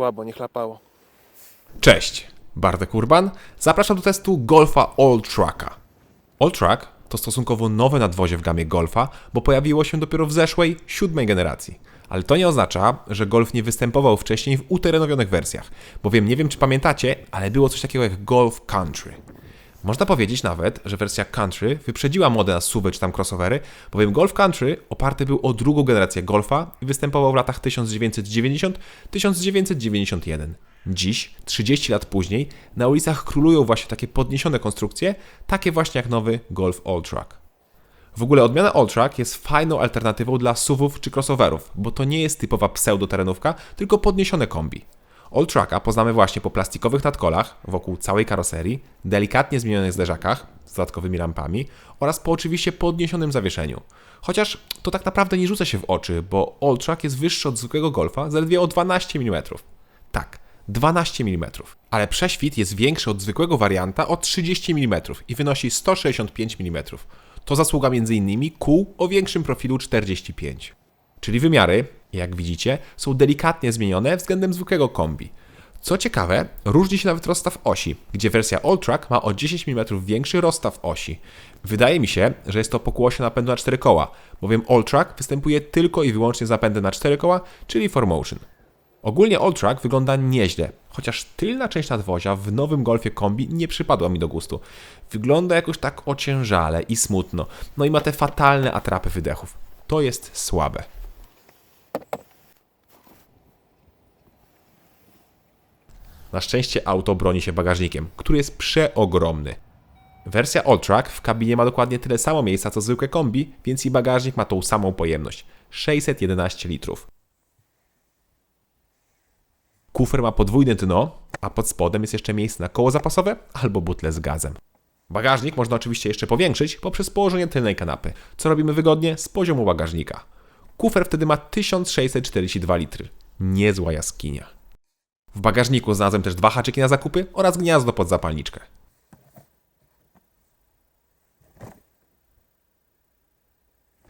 słabo, nie chlapało. Cześć, Bartek Urban. Zapraszam do testu Golfa All Trucka. All Truck to stosunkowo nowe nadwozie w gamie Golfa, bo pojawiło się dopiero w zeszłej, siódmej generacji. Ale to nie oznacza, że Golf nie występował wcześniej w uterenowionych wersjach, bowiem nie wiem czy pamiętacie, ale było coś takiego jak Golf Country. Można powiedzieć nawet, że wersja Country wyprzedziła modę na SUVy czy tam crossovery, bowiem Golf Country oparty był o drugą generację Golfa i występował w latach 1990-1991. Dziś, 30 lat później, na ulicach królują właśnie takie podniesione konstrukcje, takie właśnie jak nowy Golf All Truck. W ogóle odmiana All Truck jest fajną alternatywą dla SUVów czy crossoverów, bo to nie jest typowa pseudoterenówka, tylko podniesione kombi. All Trucka poznamy właśnie po plastikowych nadkolach wokół całej karoserii, delikatnie zmienionych zderzakach z dodatkowymi rampami oraz po oczywiście podniesionym zawieszeniu. Chociaż to tak naprawdę nie rzuca się w oczy, bo All Truck jest wyższy od zwykłego Golfa zaledwie o 12 mm. Tak, 12 mm. Ale prześwit jest większy od zwykłego warianta o 30 mm i wynosi 165 mm. To zasługa m.in. kół o większym profilu 45. Czyli wymiary, jak widzicie, są delikatnie zmienione względem zwykłego kombi. Co ciekawe, różni się nawet rozstaw osi, gdzie wersja All Track ma o 10 mm większy rozstaw osi. Wydaje mi się, że jest to pokłosie napędu na 4 koła, bowiem All Track występuje tylko i wyłącznie z napędem na 4 koła, czyli 4Motion. Ogólnie All Track wygląda nieźle, chociaż tylna część nadwozia w nowym Golfie kombi nie przypadła mi do gustu. Wygląda jakoś tak ociężale i smutno, no i ma te fatalne atrapy wydechów. To jest słabe. Na szczęście auto broni się bagażnikiem, który jest przeogromny. Wersja All-Track w kabinie ma dokładnie tyle samo miejsca co zwykłe kombi, więc i bagażnik ma tą samą pojemność 611 litrów. Kufer ma podwójne dno, a pod spodem jest jeszcze miejsce na koło zapasowe albo butle z gazem. Bagażnik można oczywiście jeszcze powiększyć poprzez położenie tylnej kanapy, co robimy wygodnie z poziomu bagażnika. Kufer wtedy ma 1642 litry. Niezła jaskinia. W bagażniku znalazłem też dwa haczyki na zakupy oraz gniazdo pod zapalniczkę.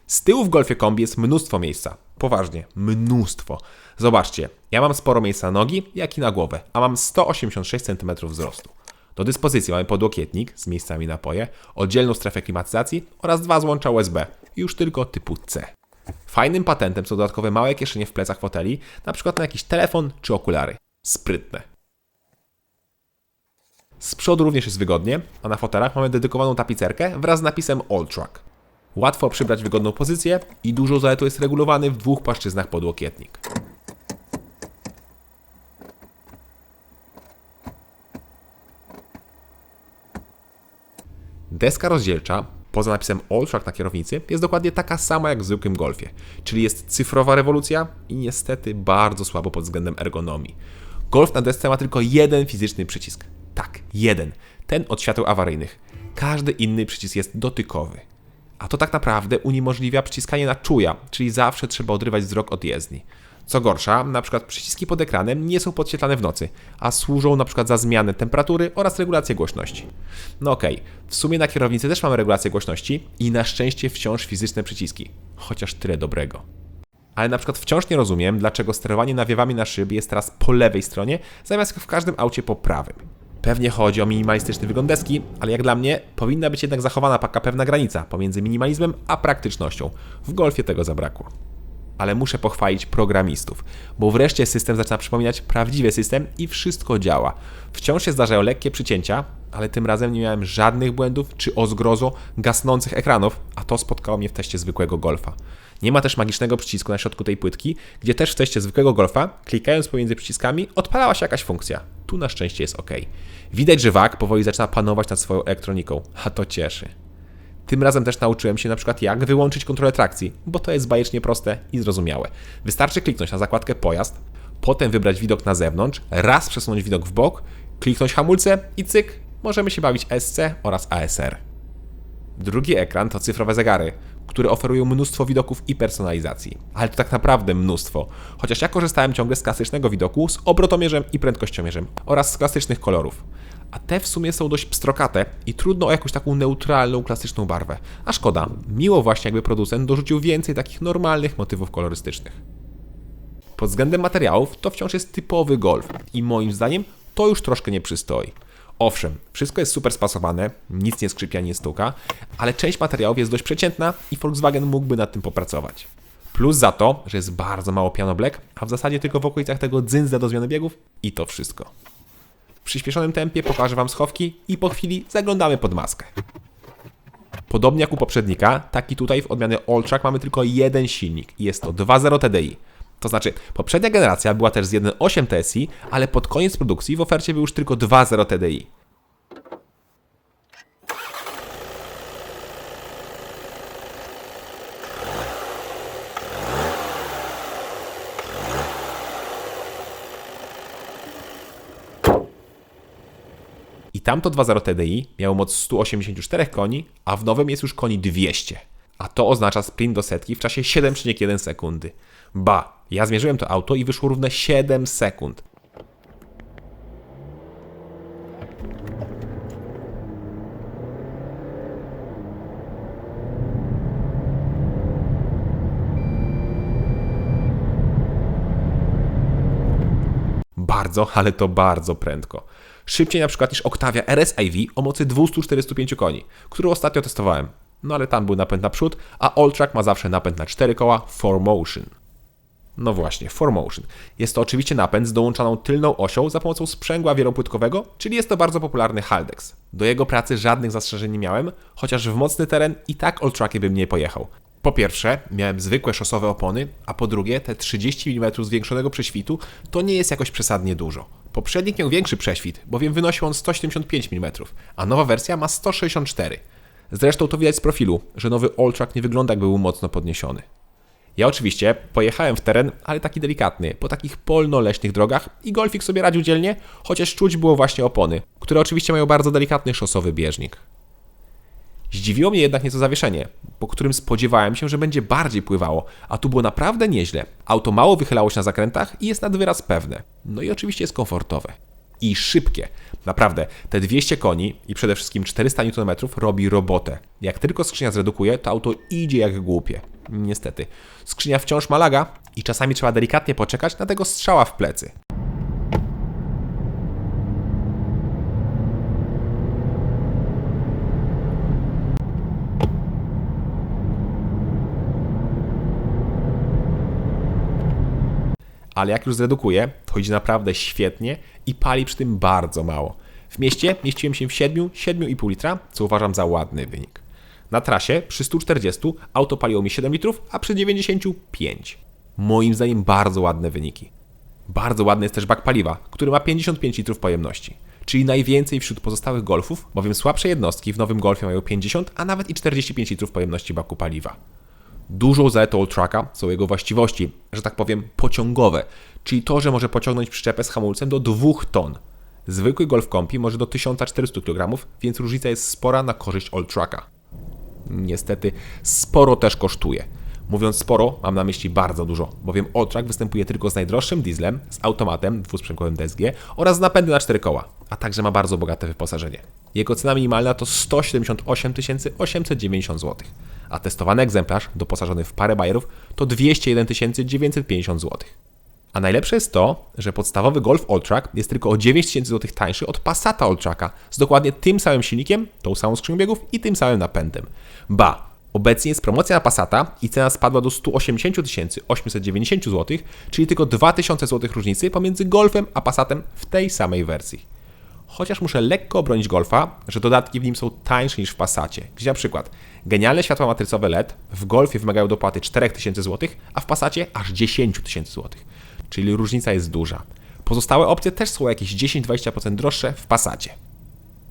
Z tyłu w Golfie Kombi jest mnóstwo miejsca. Poważnie, mnóstwo. Zobaczcie, ja mam sporo miejsca na nogi, jak i na głowę, a mam 186 cm wzrostu. Do dyspozycji mamy podłokietnik z miejscami na poje, oddzielną strefę klimatyzacji oraz dwa złącza USB, już tylko typu C. Fajnym patentem są dodatkowe małe kieszenie w plecach foteli, przykład na jakiś telefon czy okulary. Sprytne. Z przodu również jest wygodnie, a na fotelach mamy dedykowaną tapicerkę wraz z napisem All Truck. Łatwo przybrać wygodną pozycję i dużo zaletą jest regulowany w dwóch płaszczyznach podłokietnik. Deska rozdzielcza, poza napisem All Track na kierownicy, jest dokładnie taka sama jak w zwykłym Golfie, czyli jest cyfrowa rewolucja i niestety bardzo słabo pod względem ergonomii. Golf na desce ma tylko jeden fizyczny przycisk. Tak, jeden. Ten od świateł awaryjnych. Każdy inny przycisk jest dotykowy. A to tak naprawdę uniemożliwia przyciskanie na czuja, czyli zawsze trzeba odrywać wzrok od jezdni. Co gorsza, na przykład przyciski pod ekranem nie są podświetlane w nocy, a służą na przykład za zmianę temperatury oraz regulację głośności. No okej, okay. w sumie na kierownicy też mamy regulację głośności i na szczęście wciąż fizyczne przyciski, chociaż tyle dobrego. Ale na przykład wciąż nie rozumiem, dlaczego sterowanie nawiewami na szyby jest teraz po lewej stronie, zamiast jak w każdym aucie po prawym. Pewnie chodzi o minimalistyczny wygląd deski, ale jak dla mnie powinna być jednak zachowana taka pewna granica pomiędzy minimalizmem a praktycznością. W Golfie tego zabrakło. Ale muszę pochwalić programistów, bo wreszcie system zaczyna przypominać prawdziwy system i wszystko działa. Wciąż się zdarzają lekkie przycięcia, ale tym razem nie miałem żadnych błędów czy o zgrozo gasnących ekranów, a to spotkało mnie w teście zwykłego Golfa. Nie ma też magicznego przycisku na środku tej płytki, gdzie też w teście zwykłego Golfa, klikając pomiędzy przyciskami, odpalała się jakaś funkcja. Tu na szczęście jest ok. Widać, że WAG powoli zaczyna panować nad swoją elektroniką, a to cieszy. Tym razem też nauczyłem się na przykład jak wyłączyć kontrolę trakcji, bo to jest bajecznie proste i zrozumiałe. Wystarczy kliknąć na zakładkę pojazd, potem wybrać widok na zewnątrz, raz przesunąć widok w bok, kliknąć hamulce i cyk, możemy się bawić SC oraz ASR. Drugi ekran to cyfrowe zegary, które oferują mnóstwo widoków i personalizacji. Ale to tak naprawdę mnóstwo. Chociaż ja korzystałem ciągle z klasycznego widoku z obrotomierzem i prędkościomierzem oraz z klasycznych kolorów. A te w sumie są dość pstrokate i trudno o jakąś taką neutralną, klasyczną barwę. A szkoda, miło właśnie jakby producent dorzucił więcej takich normalnych motywów kolorystycznych. Pod względem materiałów to wciąż jest typowy Golf i moim zdaniem to już troszkę nie przystoi. Owszem, wszystko jest super spasowane, nic nie skrzypia, nie stuka, ale część materiałów jest dość przeciętna i Volkswagen mógłby nad tym popracować. Plus za to, że jest bardzo mało piano black, a w zasadzie tylko w okolicach tego dzyndzla do zmiany biegów i to wszystko. W przyspieszonym tempie pokażę Wam schowki i po chwili zaglądamy pod maskę. Podobnie jak u poprzednika, taki tutaj w odmianie Alltrack mamy tylko jeden silnik i jest to 2.0 TDI. To znaczy, poprzednia generacja była też z 1.8 TSI, ale pod koniec produkcji w ofercie był już tylko 2.0 TDI. I tamto 2.0 TDI miało moc 184 koni, a w nowym jest już koni 200. A to oznacza sprint do setki w czasie 7,1 sekundy. Ba, ja zmierzyłem to auto i wyszło równe 7 sekund. Bardzo, ale to bardzo prędko. Szybciej na przykład niż Octavia RS-IV o mocy 245 koni, którą ostatnio testowałem. No ale tam był napęd na przód, a Alltrack ma zawsze napęd na 4 koła 4Motion. No właśnie, 4Motion. Jest to oczywiście napęd z dołączoną tylną osią za pomocą sprzęgła wielopłytkowego, czyli jest to bardzo popularny Haldex. Do jego pracy żadnych zastrzeżeń nie miałem, chociaż w mocny teren i tak Alltrackiem bym nie pojechał. Po pierwsze, miałem zwykłe szosowe opony, a po drugie, te 30 mm zwiększonego prześwitu to nie jest jakoś przesadnie dużo. Poprzednik miał większy prześwit, bowiem wynosił on 175 mm, a nowa wersja ma 164 Zresztą to widać z profilu, że nowy Alltrack nie wygląda jakby był mocno podniesiony. Ja oczywiście pojechałem w teren, ale taki delikatny, po takich polno-leśnych drogach i Golfik sobie radził dzielnie, chociaż czuć było właśnie opony, które oczywiście mają bardzo delikatny szosowy bieżnik. Zdziwiło mnie jednak nieco zawieszenie, po którym spodziewałem się, że będzie bardziej pływało, a tu było naprawdę nieźle. Auto mało wychylało się na zakrętach i jest nad wyraz pewne. No i oczywiście jest komfortowe. I szybkie. Naprawdę, te 200 koni i przede wszystkim 400 Nm robi robotę. Jak tylko skrzynia zredukuje, to auto idzie jak głupie. Niestety. Skrzynia wciąż ma laga i czasami trzeba delikatnie poczekać na tego strzała w plecy. Ale jak już zredukuje, to idzie naprawdę świetnie i pali przy tym bardzo mało. W mieście mieściłem się w 7, 7,5 litra, co uważam za ładny wynik. Na trasie przy 140 auto paliło mi 7 litrów, a przy 95. Moim zdaniem bardzo ładne wyniki. Bardzo ładny jest też bak paliwa, który ma 55 litrów pojemności, czyli najwięcej wśród pozostałych golfów, bowiem słabsze jednostki w nowym golfie mają 50, a nawet i 45 litrów pojemności baku paliwa. Dużą zaletą Alltracka są jego właściwości, że tak powiem, pociągowe, czyli to, że może pociągnąć przyczepę z hamulcem do 2 ton. Zwykły Golf Compi może do 1400 kg, więc różnica jest spora na korzyść Alltracka. Niestety, sporo też kosztuje. Mówiąc sporo, mam na myśli bardzo dużo, bowiem Alltrack występuje tylko z najdroższym dieslem, z automatem dwusprzęgłowym DSG oraz z napędem na 4 koła, a także ma bardzo bogate wyposażenie. Jego cena minimalna to 178 890 zł a testowany egzemplarz doposażony w parę bajerów to 201 950 zł. A najlepsze jest to, że podstawowy Golf Alltrack jest tylko o 9000 zł tańszy od Passata Alltracka z dokładnie tym samym silnikiem, tą samą skrzynią biegów i tym samym napędem. Ba, obecnie jest promocja na Passata i cena spadła do 180 890 zł, czyli tylko 2000 zł różnicy pomiędzy Golfem a Passatem w tej samej wersji chociaż muszę lekko obronić Golfa, że dodatki w nim są tańsze niż w Passacie, gdzie na przykład genialne światła matrycowe LED w Golfie wymagają dopłaty 4000 zł, a w Passacie aż 10 tysięcy zł, czyli różnica jest duża. Pozostałe opcje też są jakieś 10-20% droższe w Passacie.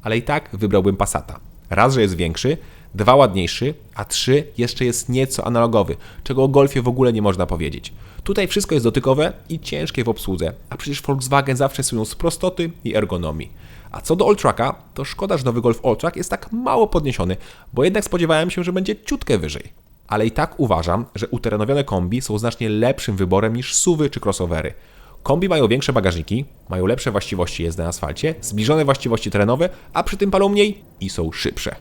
Ale i tak wybrałbym Passata. Raz, że jest większy, dwa ładniejszy, a trzy jeszcze jest nieco analogowy, czego o Golfie w ogóle nie można powiedzieć. Tutaj wszystko jest dotykowe i ciężkie w obsłudze, a przecież Volkswagen zawsze słyną z prostoty i ergonomii. A co do Alltracka, to szkoda, że nowy Golf Alltrack jest tak mało podniesiony, bo jednak spodziewałem się, że będzie ciutkę wyżej. Ale i tak uważam, że uterenowione kombi są znacznie lepszym wyborem niż suwy czy crossovery. Kombi mają większe bagażniki, mają lepsze właściwości jazdy na asfalcie, zbliżone właściwości terenowe, a przy tym palą mniej i są szybsze.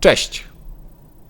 Cześć!